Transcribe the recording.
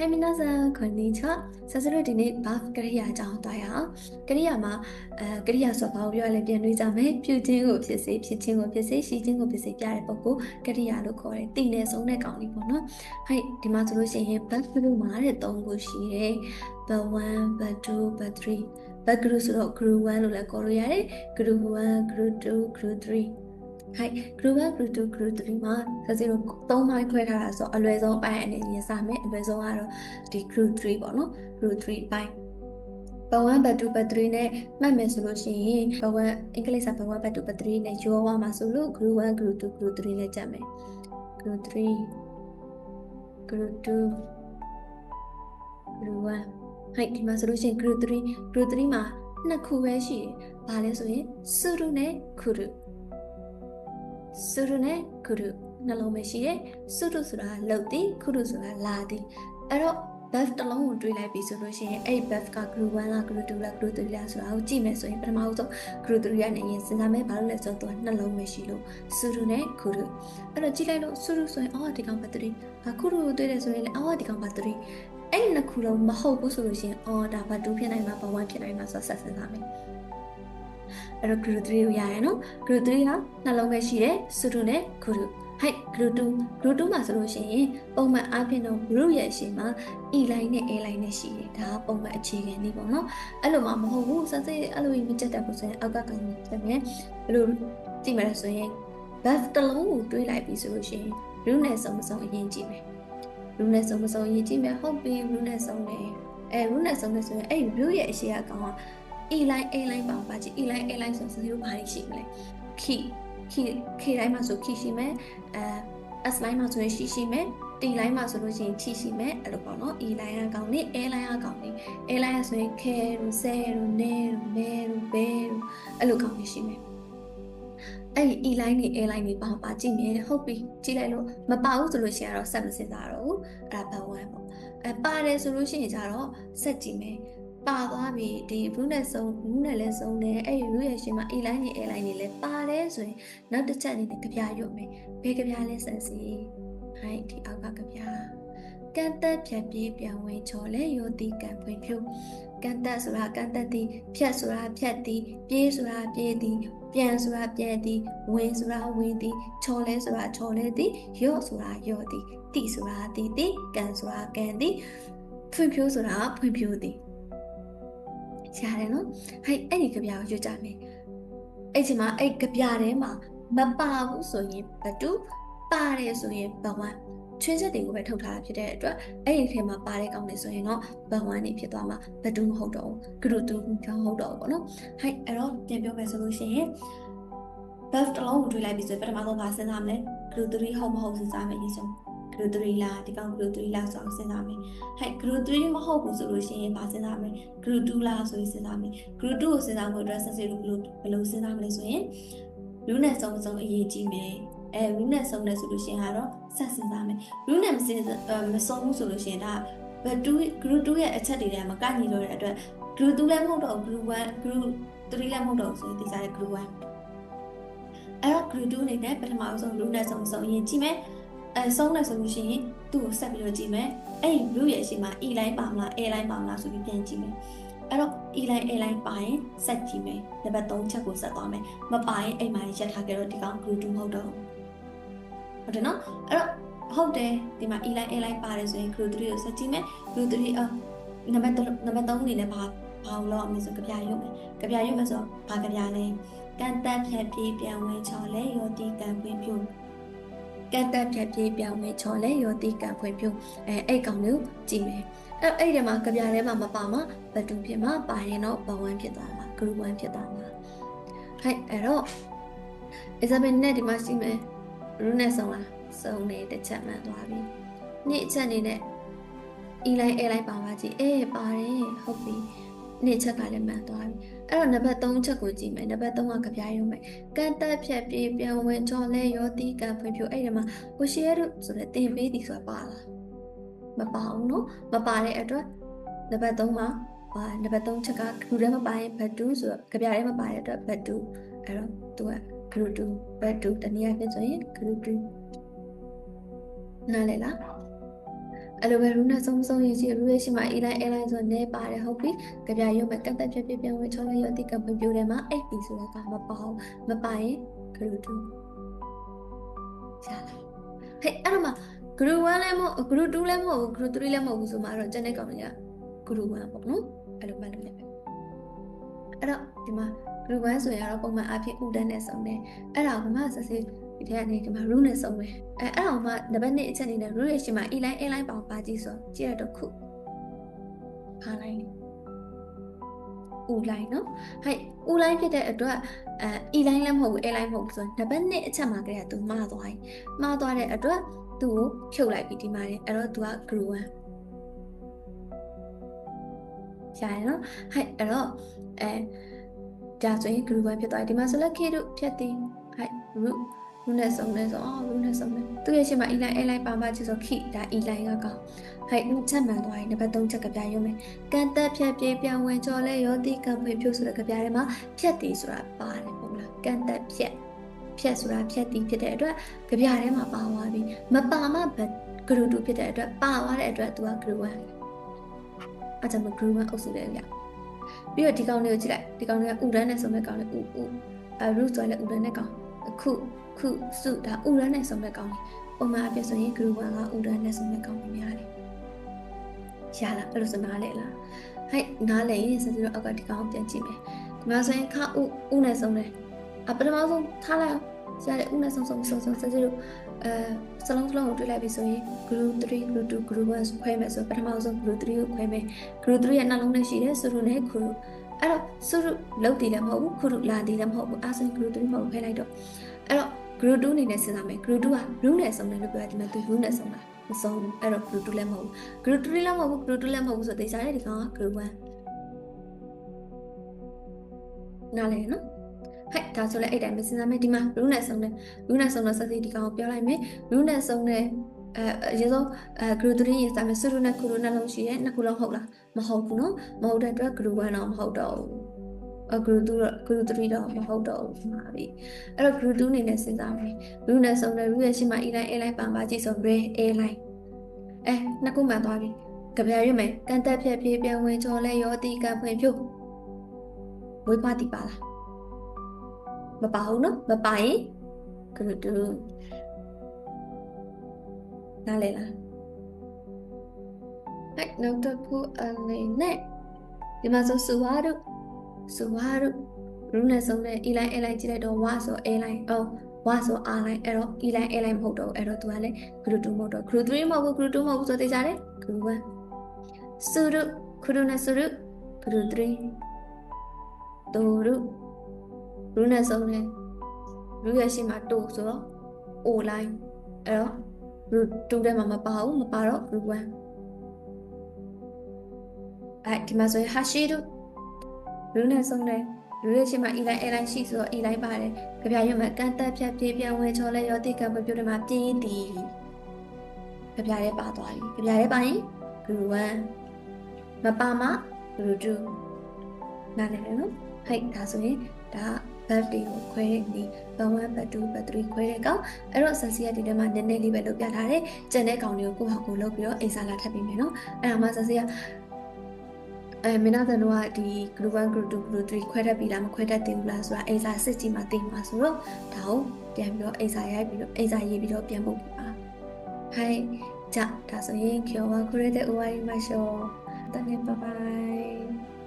ဟိုင်မနာဆန်ခွန်နီချာဆက်စရဒီနေ့ buff ကရိယာအကြောင်းတွားရအောင်ကရိယာမှာအဲကရိယာဆိုဘာကိုပြောရလဲပြန်တွေးကြမယ်ဖြူခြင်းကိုဖြစ်စေဖြစ်ခြင်းကိုဖြစ်စေရှိခြင်းကိုဖြစ်စေပြတဲ့ပုံကိုကရိယာလို့ခေါ်တယ်တည်နေဆုံးတဲ့ကောင်လေးပေါ့နော်ဟိုင်ဒီမှာဆိုလို့ရှိရင် buff လို့မှာတဲ့၃ခုရှိတယ် but 1 but 2 but 3 but group ဆိုတော့ group 1လို့လည်းခေါ်လို့ရတယ် group 1 group 2 group 3 ဟိုက် group 1 group 2 group 3မှာဆက်စီတော့၃ပိုင်းခွဲထားတာဆိုအလွယ်ဆုံးပိုင်းအနေနဲ့စမယ်အလွယ်ဆုံးကတော့ဒီ group 3ပေါ့နော် group 3ပိုင်းဘဝ1ဘတ်2ဘတ်3နဲ့မှတ်မယ်ဆိုလို့ရှိရင်ဘဝ1အင်္ဂလိပ်စာဘဝ1ဘတ်2ဘတ်3နဲ့ရောဝါမှာဆိုလို့ group 1 group 2 group 3နဲ့ကြက်မယ် group 3 group 2 group 1ဟိုက်ဒီမှာဆိုလို့ရှိရင် group 3 group 3မှာနှစ်ခုပဲရှိတယ်။ဘာလဲဆိုရင်စုရုနဲ့ခု ရုစုရုနဲ့ခုရုနှလုံးပဲရှိတယ်စုရုဆိုတာလှုပ်သည်ခုရုဆိုတာလာသည်အဲ့တော့ buff တစ်လုံးကိုတွေးလိုက်ပြီဆိုလို့ရှိရင်အဲ့ buff က group 1လား group 2လား group 3လားဆိုတာကိုကြည့်မယ်ဆိုရင်ပထမဆုံး group 3ကနေရင်စဉ်းစားမယ်ဘာလို့လဲဆိုတော့သူကနှလုံးပဲရှိလို့စုရုနဲ့ခုရုအဲ့တော့ကြည့်လိုက်လို့စုရုဆိုရင်အော်ဒီကောင်ဘတ်တရီခုရုကိုတွေးတယ်ဆိုရင်လည်းအော်ဒီကောင်ဘတ်တရီအဲ့ဒီနှစ်ခုလုံးမဟုတ်ဘူးဆိုလို့ရှိရင်အော်ဒါဘတ်2ဖြစ်နိုင်မှာဘ1ဖြစ်နိုင်မှာဆိုဆက်စဉ်းစားမယ် အဲ့တော့ group 3ကိုရတယ်နော် group 3ကနှလုံးပဲရှိတယ်စုရုနဲ့ခုရုဟိုက် group 2 group 2မှာဆိုလို့ရှိရင်ပုံမှန်အားဖြင့်တော့ group ရဲ့အရှိမှာ e line နဲ့ a line နဲ့ရှိတယ်ဒါကပုံမှန်အခြေခံလေးပေါ့နော်အဲ့လိုမှမဟုတ်ဘူးစစအဲ့လိုမကြက်တတ်ဘူးဆိုရင်အောက်ကကောင်တယ်မယ်ဘယ်လိုကြည့်မလဲဆိုရင် buff တစ်လုံးကိုတွေးလိုက်ပြီဆိုလို့ရှိရင် group နဲ့စုံစုံအရင်ကြည့်မယ် group နဲ့စုံစုံအရင်ကြည့်မယ်ဟုတ်ပြီ group နဲ့စုံတယ်အဲ group နဲ့စုံတယ်ဆိုရင်အဲ့ group ရဲ့အရှိအကောင်က e line a line ပါပါကြည့် e line a line ဆိုရင်ဘာတွေရှိမလဲ key key key တိုင်းမှာဆို key ရှိမယ်အဲ S line မှာဆိုရင်ရှိရှိမယ် T line မှာဆိုလို့ရှိရင်ချီရှိမယ်အဲ့လိုပေါ့နော် E line ကကောင်းနေ A line ကကောင်းနေ A line ကဆိုရင် K တို့ C တို့ N တို့ M တို့ B တို့အဲ့လိုကောင်းနေရှိမယ်အဲ့ဒီ E line နဲ့ A line တွေပါပါကြည့်မယ်ဟုတ်ပြီကြည့်လိုက်လို့မပါဘူးဆိုလို့ရှိရင်တော့ဆက်မစင်စားတော့ဘူးအဲ့ဒါဘဝ1ပေါ့အဲပါတယ်ဆိုလို့ရှိရင်ကျတော့ဆက်ကြည့်မယ် ပါသွားပြီဒီ blue နဲ့စုံ blue နဲ့လည်းစုံတယ်အဲ့ဒီ blue ရဲ့ရှင်မှာ e line နဲ့ a line တွေလည်းပါတယ်ဆိုရင်နောက်တစ်ချက်အနေနဲ့ကြပြရွတ်မယ်ဘယ်ကြပြလဲဆက်စီဟိုင်းဒီအောက်ကကြပြကန်တက်ဖြတ်ပြေးပြောင်းဝင်ချော်လဲယောတိကံဖွင့်ဖြုတ်ကန်တက်ဆိုတာကန်တက်သည်ဖြတ်ဆိုတာဖြတ်သည်ပြေးဆိုတာပြေးသည်ပြန်ဆိုတာပြန်သည်ဝင်ဆိုတာဝင်သည်ချော်လဲဆိုတာချော်လဲသည်ယော့ဆိုတာယော့သည်တိဆိုတာတိတိကန်ဆိုတာကန်သည်ဖွင့်ဖြိုးဆိုတာဖွင့်ဖြိုးသည် ရတယ်နော်ဟဲ့အဲ့ဒီကြပြာကိုရွတ်ကြမယ်အဲ့ဒီမှာအဲ့ကြပြာထဲမှာမပါဘူးဆိုရင်ဘတူပါတယ်ဆိုရင်ဘဝချွင်းချက်တွေကိုပဲထုတ်ထားတာဖြစ်တဲ့အတွက်အဲ့ဒီထဲမှာပါတဲ့ကောင်းနေဆိုရင်တော့ဘဝနေဖြစ်သွားမှာဘတူမဟုတ်တော့ဘူးဂရုတူမဟုတ်တော့ဘူးပေါ့နော်ဟဲ့အဲ့တော့ပြန်ပြောမယ်ဆိုလို့ရှိရင် buff တစ်လုံးကိုတွေးလိုက်ပြီဆိုရင်ပထမဆုံးကစဉ်းစားမယ်ဂရု3ဟုတ်မဟုတ်စဉ်းစားမယ်အရင် ဆုံး group 3လားဒီကောင် group 3လားဆိုအောင်စဉ်းစားမယ်ဟဲ့ group 3မဟုတ်ဘူးဆိုလို့ရှိရင်ဗာစဉ်းစားမယ် group 2လားဆိုရင်စဉ်းစားမယ် group 2ကိုစဉ်းစားဖို့အတွက်ဆက်စစ်လို့ဘယ်လိုဘယ်လိုစဉ်းစားမလဲဆိုရင်လူနဲ့စုံစုံအရေးကြီးမယ်အဲလူနဲ့စုံတယ်ဆိုလို့ရှိရင်ကတော့ဆက်စဉ်းစားမယ်လူနဲ့မစဉ်းမစုံဘူးဆိုလို့ရှိရင်ဒါဘယ်2 group 2ရဲ့အချက်တွေထဲမှာကညီလို့တဲ့အတွက် group 2လည်းမဟုတ်တော့ group 1 group 3လည်းမဟုတ်တော့ဆိုရင်ဒီစားတဲ့ group 1အဲ့တော့ group 2အနေနဲ့ပထမဆုံးလူနဲ့စုံစုံရင်ကြည့်မယ် အဲဆုံးတယ်ဆိုလို့ရှိရင်သူ့ကိုဆက်ပြီးတော့ကြည့်မယ်အဲ့ဒီ blue ရဲ့အရှိမ e line ပါမလား a line ပါမလားဆိုပြီးပြန်ကြည့်မယ်အဲ့တော့ e line a line ပါရင်ဆက်ကြည့်မယ်နံပါတ်3ချက်ကိုဆက်သွားမယ်မပါရင်အိမ်မှာရက်ထားကြတော့ဒီကောင် group 2မဟုတ်တော့ဟုတ်တယ်နော်အဲ့တော့ဟုတ်တယ်ဒီမှာ e line a line ပါတယ်ဆိုရင် group 3ကိုဆက်ကြည့်မယ် group 3အနံပါတ်နံပါတ်3အနေနဲ့ဘာဘာလို့အမေဆိုကြပြရုံမယ်ကြပြရုံမယ်ဆိုဘာကြပြလဲကန်တက်ဖြတ်ပြေးပြန်ဝင်ချော်လဲရောတီကန်ပင်ပြုတ် ကတ်တက်ဖြတ်ပြေးပြောင်းမယ်ချော်လဲရောတိကံဖွင့်ပြုအဲအဲ့ကောင်လို့ကြည့်မယ်အဲ့အဲ့ဒီမှာကြပြထဲမှာမပါမှာဘတူဖြစ်မှာပါရင်တော့ဘဝ1ဖြစ်သွားမှာ group 1ဖြစ်သွားမှာဟဲ့အဲ့တော့ Isabel နဲ့ဒီမှာရှိမယ်ရူးနဲ့ဆုံးလားစုံနေတစ်ချက်မှန်သွားပြီနေ့အချက်အနေနဲ့ e line a line ပါပါကြည့်အေးပါတယ်ဟုတ်ပြီ နေ့ချက်ကလည်းမှန်သွားပြီအဲ့တော့နံပါတ်3ချက်ကိုကြည့်မယ်နံပါတ်3ကကြပြရုံပဲကန်တက်ဖြတ်ပြေးပြန်ဝင်ချော်လဲရောတီးကန်ဖွင့်ဖြိုအဲ့ဒီမှာဟိုရှယ်ရုဆိုတဲ့တင်ပေးသည်ဆိုတာပါလားမပါဘူးနော်မပါတဲ့အတွက်နံပါတ်3မှာပါနံပါတ်3ချက်ကဂရုထဲမှာပါရင်ဘတ်တူဆိုတော့ကြပြထဲမှာပါတဲ့အတွက်ဘတ်တူအဲ့တော့သူကဂရုတူဘတ်တူတနည်းအားဖြင့်ဆိုရင်ဂရုတူနားလေလားဟ အဲ့လိုပဲ rule နဲ့ဆုံးဆုံးရေးရှိ rule ရဲ့ရှိမှာ e line a line ဆိုတော့ ne ပါတယ်ဟုတ်ပြီကြပြရုပ်ပဲကတ်တက်ဖြစ်ဖြစ်ပြန်ဝင်ချောလိုက်ရတိကံပြိုတယ်မှာ 8b ဆိုတာကမပါဘူးမပါရင် group 2ရှာလာဟဲ့အဲ့တော့မှ group 1လည်းမဟုတ် group 2လည်းမဟုတ် group 3လည်းမဟုတ်ဘူးဆိုမှတော့ကျန်တဲ့ကောင်တွေက group 1ပေါ့နော်အဲ့လိုမှတ်လို့ရတယ်အဲ့တော့ဒီမှာ group 1ဆိုရင်တော့ပုံမှန်အဖြစ်ဥဒန်းနဲ့စုံတယ်အဲ့ဒါကမှဆက်စစ် ဒီထဲကနေဒီမှာ rule နဲ့စုံတယ်အဲအဲ့ဒါမှနံပါတ်1အချက်အနေနဲ့ rule ရဲ့ရှင်မှာ e line a line ပေါင်းပါကြည့်ဆိုကြည့်ရတော့ခုဖာလိုက်ဥ line နော်ဟဲ့ဥ line ဖြစ်တဲ့အတွက်အဲ e line လည်းမဟုတ်ဘူး a line မဟုတ်ဘူးဆိုရင်နံပါတ်1အချက်မှာကလေးကသူမှားသွားပြီမှားသွားတဲ့အတွက်သူ့ကိုဖြုတ်လိုက်ပြီဒီမှာနေအဲ့တော့သူက group 1ရှာရနော်ဟဲ့အဲ့တော့အဲဒါဆိုရင် group 1ဖြစ်သွားပြီဒီမှာဆိုလက် k တို့ဖြတ်တင်ဟဲ့ root ရူနဲ့စုံလဲဆိုအော်ရူနဲ့စုံလဲသူရဲ့ရှေ့မှာ e line a line ပါပါချစ်ဆိုခိဒါ e line ကကောင်းဟဲ့နှစ်ချက်မှန်သွားရင်နံပါတ်3ချက်ကပြရုံးမယ်ကန်တက်ဖြတ်ပြေးပြောင်းဝင်ကြော်လဲရောတိကံဖွေဖြိုးဆိုတဲ့ကြပြထဲမှာဖြတ်တီဆိုတာပါတယ်ဟုတ်လားကန်တက်ဖြတ်ဖြတ်ဆိုတာဖြတ်တီဖြစ်တဲ့အတွက်ကြပြထဲမှာပါသွားပြီမပါမှဘဂရုတူဖြစ်တဲ့အတွက်ပါသွားတဲ့အတွက်သူကဂရု1အကြောင်းဂရု1အုပ်စုတယ်ဗျပြီးတော့ဒီကောင်လေးကိုကြည့်လိုက်ဒီကောင်လေးကဥဒန်းနဲ့ဆိုမဲ့ကောင်လေးဥဥအဲ root ဆိုလည်းဥဒန်းနဲ့ကောင်အခု ခုစုဒါဥရန်နဲ့ဆုံးတဲ့ကောင်းလေးပုံမှန်အပြည့်ဆိုရင် group 1ကဥရန်နဲ့ဆုံးတဲ့ကောင်းလေးများတယ်ရလားအဲ့လိုစနားလေလားဟဲ့နားလေရင်စစတော့အောက်ကဒီကောင်ပြန်ကြည့်မယ်ဒီမှာဆိုရင်ခဥဥနဲ့ဆုံးတယ်အပထမဆုံးထားလိုက်ရတယ်ဥနဲ့ဆုံးဆုံးဆုံးဆုံးစစတော့အဲစလုံးစလုံးကိုတွေ့လိုက်ပြီဆိုရင် group 3 group 2 group 1ခွဲမယ်ဆိုပထမဆုံး group 3ကိုခွဲမယ် group 3ရဲ့နှလုံးထဲရှိတယ်ဆိုရုနဲ့ခရု အဲ့တော့စုရုလုတ်တည်လည်းမဟုတ်ဘူးခရုလာတည်လည်းမဟုတ်ဘူးအဲဆိုရင် group 3မဟုတ်ဖဲလိုက်တော့အဲ့တော့ group 2အနေနဲ့စဉ်းစားမယ် group 2က root နဲ့စုံတယ်လို့ပြောတယ်ဒီမှာသူ root နဲ့စုံတာမစုံဘူးအဲ့တော့ group 2လည်းမဟုတ်ဘူး group 3လည်းမဟုတ်ဘူး group 2လည်းမဟုတ်ဘူးဆိုတေချာတဲ့ဒီကောင်က group 1နားလဲနော်ဟဲ့ဒါဆိုလဲအဲ့တိုင်းမစဉ်းစားမယ်ဒီမှာ root နဲ့စုံတယ် root နဲ့စုံတော့ဆက်စီဒီကောင်ကိုပြောလိုက်မယ် root နဲ့စုံတယ် အဲအရင်ဆုံးအဲ group 3ရေးစားမယ် sudo နဲ့ kudo နဲ့လုံးရှိရဲ့နှစ်ခုလုံးဟုတ်လားမဟုတ်ဘူးနော်မဟုတ်တဲ့အတွက် group 1တော့မဟုတ်တော့ဘူးအ group 2 group 3တော့မဟုတ်တော့ဘူးမှာပြီအဲ့တော့ group 2အနေနဲ့စဉ်းစားမယ် root နဲ့စုံတယ် root ရဲ့ရှေ့မှာ e line a line ပန်ပါကြည့်ဆို ray a line အဲနှစ်ခုမှန်သွားပြီကြပြရမယ်ကန်တက်ဖြက်ပြေးပြန်ဝင်ချော်လဲရောတီကံဖွင့်ဖြို့ဝိပါတိပါလားမပါဘူးနော်မပါရင် group 2 နားလေလားဟဲ့နောက်တစ်ခုအနေနဲ့ဒီမှာဆိုစူဝါတို့စူဝါတို့ root နဲ့စုံတဲ့ e line a line ကြည့်လိုက်တော့ wa ဆို a line အော် wa ဆို r line အဲ့တော့ e line a line မဟုတ်တော့အဲ့တော့ तू ကလည်း group 2မဟုတ်တော့ group 3မဟုတ်ဘူး group 2မဟုတ်ဘူးဆိုသိကြတယ် group 1စုရုခရုနဲ့စုရု group 3တူရု root နဲ့စုံတဲ့ root ရဲ့ရှေ့မှာတူဆိုတော့ o line အဲ့တော့ root 2ထဲမှာမပါဘူးမပါတော့ group 1အဲ့ဒီမှာဆိုရင် hashi တို့ root နဲ့စုံတဲ့လူရဲ့ချင်းမှာ e line a line ရှိဆိုတော့ e line ပါတယ်ကြပြရွတ်မှာကန်တက်ဖြတ်ပြေးပြန်ဝင်ချော်လဲရောတိကံပပြုတ်တယ်မှာပြင်းသည်ကြပြရဲပါသွားပြီကြပြရဲပါရင် group 1မပါမ group 2နားလည်တယ်နော်ဟိတ်ဒါဆိုရင်ဒါ birthday ကိုခွဲတဲ့နေ့ band 1 band 2 band 3ခွဲတဲ့ကောင်အဲ့တော့ sensi ကဒီထဲမှာနည်းနည်းလေးပဲလုပ်ပြထားတယ်ကျန်တဲ့ကောင်တွေကိုကိုယ့်ဟာကိုယ်လုပ်ပြီးတော့အိမ်စာလာထပ်ပြီးမယ်နော်အဲ့ဒါမှ sensi ကအဲမင်းသားတို့ကဒီ group 1 group 2 group 3ခွဲတတ်ပြီလားမခွဲတတ်သေးဘူးလားဆိုတာအိမ်စာစစ်ကြည့်မှသိမှာဆိုတော့ဒါကိုပြန်ပြီးတော့အိမ်စာရိုက်ပြီးတော့အိမ်စာရေးပြီးတော့ပြန်ပို့ပြပါဟိုင်းကြဒါဆိုရင်ကျော်ဝါခရတဲ့ OI မှာရှောတနေ့ဘိုင်ဘိုင်